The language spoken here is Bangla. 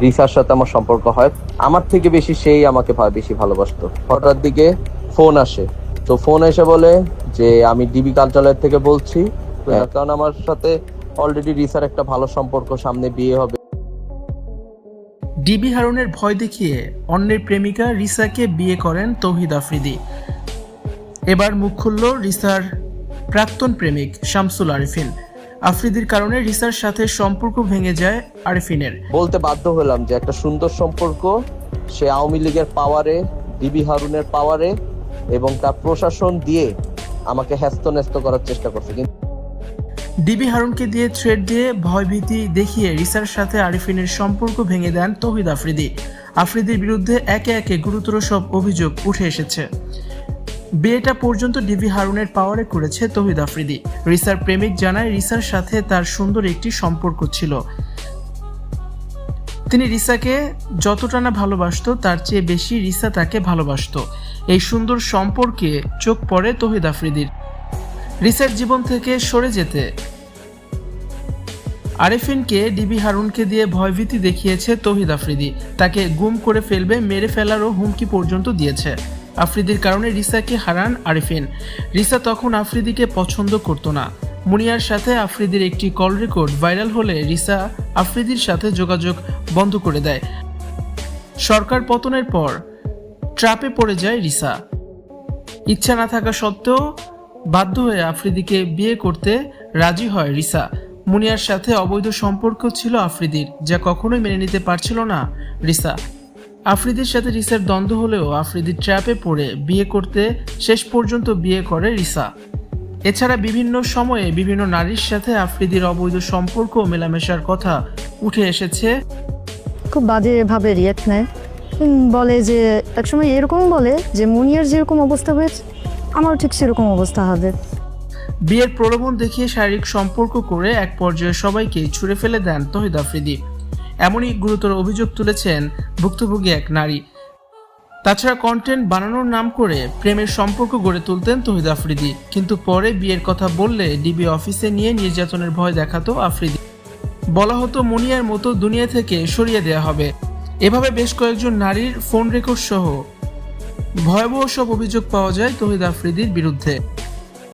রিসার সাথে আমার সম্পর্ক হয়। আমার থেকে বেশি সেই আমাকে বেশি ভালোবাসতো। হঠাৎ দিকে ফোন আসে। তো ফোন এসে বলে যে আমি ডিবি কালচারের থেকে বলছি। কারণ আমার সাথে অলরেডি রিসার একটা ভালো সম্পর্ক সামনে বিয়ে হবে। ডিবি হারুনের ভয় দেখিয়ে অন্যের প্রেমিকা রিসাকে বিয়ে করেন তৌহিদ আফ্রিদি। এবার মুখ খুলল রিসার প্রাক্তন প্রেমিক শামসুল আরিফিন। আফ্রিদির কারণে রিসার সাথে সম্পর্ক ভেঙে যায় আরিফিনের। বলতে বাধ্য হলাম যে একটা সুন্দর সম্পর্ক সে আওয়ামী লীগের পাওয়ারে ডিবি হারুনের পাওয়ারে এবং তার প্রশাসন দিয়ে আমাকে হ্যাস্ত ন্যস্ত করার চেষ্টা করছে। কিন্তু ডিবি হারুনকে দিয়ে থ্রেড দিয়ে ভয়ভীতি দেখিয়ে রিসার সাথে আরিফিনের সম্পর্ক ভেঙে দেন তৌহিদ আফ্রিদি। আফ্রিদির বিরুদ্ধে একে একে গুরুতর সব অভিযোগ উঠে এসেছে। বিয়েটা পর্যন্ত ডিবি হারুনের পাওয়ারে করেছে তৌহিদ আফ্রিদি। রিসার প্রেমিক জানায়, রিসার সাথে তার সুন্দর একটি সম্পর্ক ছিল। তিনি রিসাকে যতটা না ভালোবাসত, তার চেয়ে বেশি রিসা তাকে ভালোবাসতো। এই সুন্দর সম্পর্কে চোখ পড়ে তৌহিদ আফ্রিদির। রিসার জীবন থেকে সরে যেতে আরেফিনকে ডিবি হারুনকে দিয়ে ভয়ভীতি দেখিয়েছে তৌহিদ আফ্রিদি। তাকে গুম করে ফেলবে, মেরে ফেলারও হুমকি পর্যন্ত দিয়েছে। আফ্রিদির কারণে রিসাকে হারান আরিফিন। রিসা তখন আফ্রিদিকে পছন্দ করতো না। মুনিয়ার সাথে আফ্রিদির একটি কল রেকর্ড ভাইরাল হলে রিসা আফ্রিদির সাথে যোগাযোগ বন্ধ করে দেয়। সরকার পতনের পর ট্রাপে পড়ে যায় রিসা। ইচ্ছা না থাকা সত্ত্বেও বাধ্য হয়ে আফ্রিদিকে বিয়ে করতে রাজি হয় রিসা। মুনিয়ার সাথে অবৈধ সম্পর্ক ছিল আফ্রিদির, যা কখনোই মেনে নিতে পারছিল না রিসা। আফ্রিদির সাথে রিসার দ্বন্দ্ব হলেও আফ্রিদি ট্র্যাপে পড়ে বিয়ে করতে শেষ পর্যন্ত বিয়ে করে রিসা। এছাড়া বিভিন্ন সময়ে বিভিন্ন নারীর সাথে আফ্রিদির অবৈধ সম্পর্ক ও মেলামেশার কথা উঠে এসেছে। খুব বাজেভাবে রিয়াক্ট নেয়। বলে যে একসময় এরকম বলে যে মুনিয়ার যেরকম অবস্থা হয়েছে আমারও ঠিক সেরকম অবস্থা হবে। বিয়ের প্রলোভন দেখিয়ে শারীরিক সম্পর্ক করে এক পর্যায়ে সবাইকে ছুঁড়ে ফেলে দেন তহিদ আফ্রিদি। এমনই গুরুতর অভিযোগ তুলেছেন ভুক্তভোগী এক নারী। তাছাড়া কন্টেন্ট বানানোর নাম করে প্রেমের সম্পর্ক গড়ে তুলতেন তহিদ আফ্রিদি। কিন্তু পরে বিয়ের কথা বললে ডিবি অফিসে নিয়ে নির্যাতনের ভয় দেখাতো আফ্রিদি। বলা হতো মুনিয়ার মতো দুনিয়া থেকে সরিয়ে দেয়া হবে। এভাবে বেশ কয়েকজন নারীর ফোন রেকর্ড সহ ভয়াবহ সব অভিযোগ পাওয়া যায় তহিদ আফ্রিদির বিরুদ্ধে।